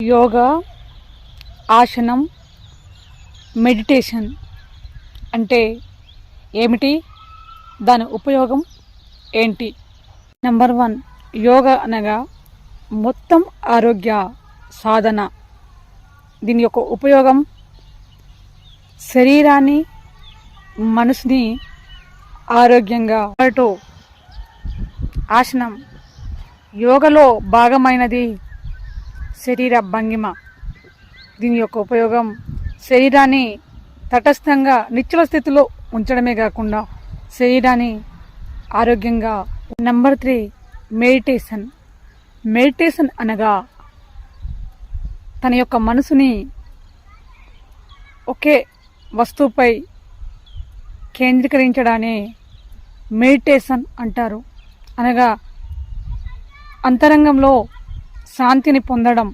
యోగా ఆసనం మెడిటేషన్ అంటే ఏమిటి? దాని ఉపయోగం ఏంటి? నెంబర్ వన్ యోగా అనగా మొత్తం ఆరోగ్య సాధన. దీని యొక్క ఉపయోగం శరీరాన్ని మనసుని ఆరోగ్యంగా టూ ఆసనం యోగలో భాగమైనది శరీర భంగిమ. దీని యొక్క ఉపయోగం శరీరాన్ని తటస్థంగా నిశ్చల స్థితిలో ఉంచడమే కాకుండా శరీరాన్ని ఆరోగ్యంగా. నెంబర్ త్రీ మెడిటేషన్ మెడిటేషన్ అనగా తన యొక్క మనసుని ఒకే వస్తువుపై కేంద్రీకరించడాన్ని మెడిటేషన్ అంటారు. అనగా అంతరంగంలో శాంతిని పొందడం